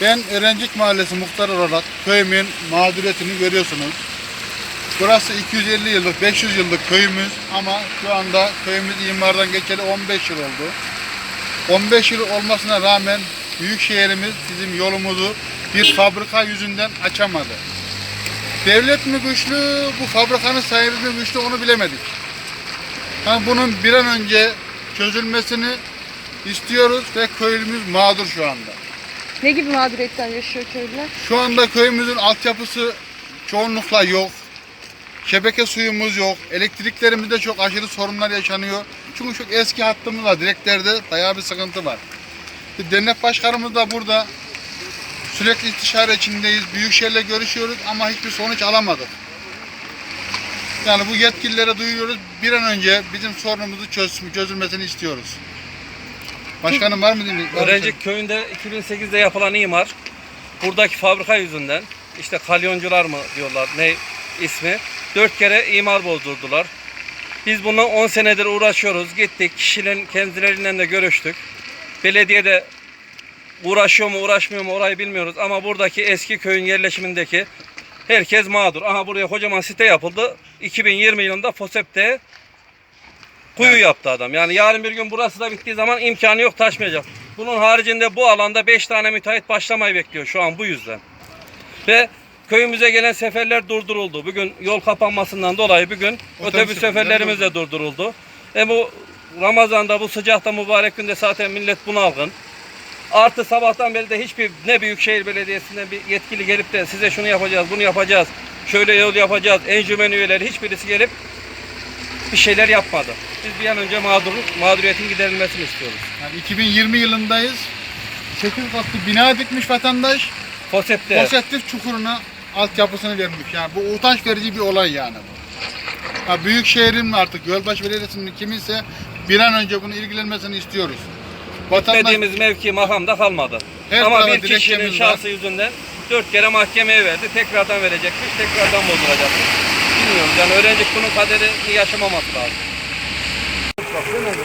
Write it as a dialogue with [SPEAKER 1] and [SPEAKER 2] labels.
[SPEAKER 1] Ben Erencik Mahallesi muhtar olarak köyümün mağduriyetini görüyorsunuz. Burası 250 yıllık, 500 yıllık köyümüz ama şu anda köyümüz imardan geçeli 15 yıl oldu. 15 yıl olmasına rağmen büyük şehrimiz bizim yolumuzu bir fabrika yüzünden açamadı. Devlet mi güçlü, bu fabrikanın sahibi mi güçlü onu bilemedik. Yani bunun bir an önce çözülmesini istiyoruz ve köylümüz mağdur şu anda.
[SPEAKER 2] Ne gibi mağduriyetten yaşıyor köylüler?
[SPEAKER 1] Şu anda köyümüzün altyapısı çoğunlukla yok. Şebeke suyumuz yok. Elektriklerimizde çok aşırı sorunlar yaşanıyor. Çünkü çok eski hattımız var. Direklerde bayağı bir sıkıntı var. Dernek başkanımız da burada. Sürekli istişare içindeyiz. Büyükşehirle görüşüyoruz ama hiçbir sonuç alamadık. Yani bu yetkililere duyuruyoruz. Bir an önce bizim sorunumuzu çöz, çözülmesini istiyoruz. Başkanım var mı? Var mı?
[SPEAKER 3] Öğrencik köyünde 2008'de yapılan imar buradaki fabrika yüzünden işte kalyoncular mı diyorlar ne ismi dört kere imar bozdurdular. Biz bundan 10 senedir uğraşıyoruz. Gittik kişilerin kendilerinden de görüştük. Belediyede uğraşıyor mu uğraşmıyor mu orayı bilmiyoruz ama buradaki eski köyün yerleşimindeki herkes mağdur. Aha buraya kocaman site yapıldı. 2020 yılında FOSEP'te kuyu yaptı adam. Yani yarın bir gün burası da bittiği zaman imkanı yok taşmayacak. Bunun haricinde bu alanda 5 tane müteahhit başlamayı bekliyor şu an bu yüzden. Ve köyümüze gelen seferler durduruldu. Bugün yol kapanmasından dolayı bugün
[SPEAKER 1] Otobüs
[SPEAKER 3] otobüs seferlerimiz de durduruldu. E bu Ramazan'da bu sıcakta mübarek günde zaten millet bunalgın. Artı sabahtan beri de hiçbir ne Büyükşehir Belediyesi'nden bir yetkili gelip de size şunu yapacağız, bunu yapacağız, şöyle yol yapacağız, encümen üyeleri hiçbirisi gelip bir şeyler yapmadı. Biz bir an önce mağdur, mağduriyetin giderilmesini istiyoruz.
[SPEAKER 1] Yani 2020 yılındayız. 8 katlı bina dikmiş vatandaş.
[SPEAKER 3] Fosep'te
[SPEAKER 1] Pozitif çukuruna altyapısını vermiş. Yani bu utanç verici bir olay yani bu. Ha, büyük şehrin mi artık Gölbaşı Belediyesi'nin kiminse bir an önce bunu ilgilenmesini istiyoruz. Vatandaş
[SPEAKER 3] gitmediğimiz mevki makamda kalmadı.
[SPEAKER 1] Her
[SPEAKER 3] Ama bir kişinin
[SPEAKER 1] dilekçemiz var.
[SPEAKER 3] şahsı yüzünden dört kere mahkemeye verdi. Tekrardan verecekmiş, tekrardan bozduracakmış. Bilmiyoruz yani öğrenci bunun kaderini yaşamaması lazım.
[SPEAKER 4] Çek.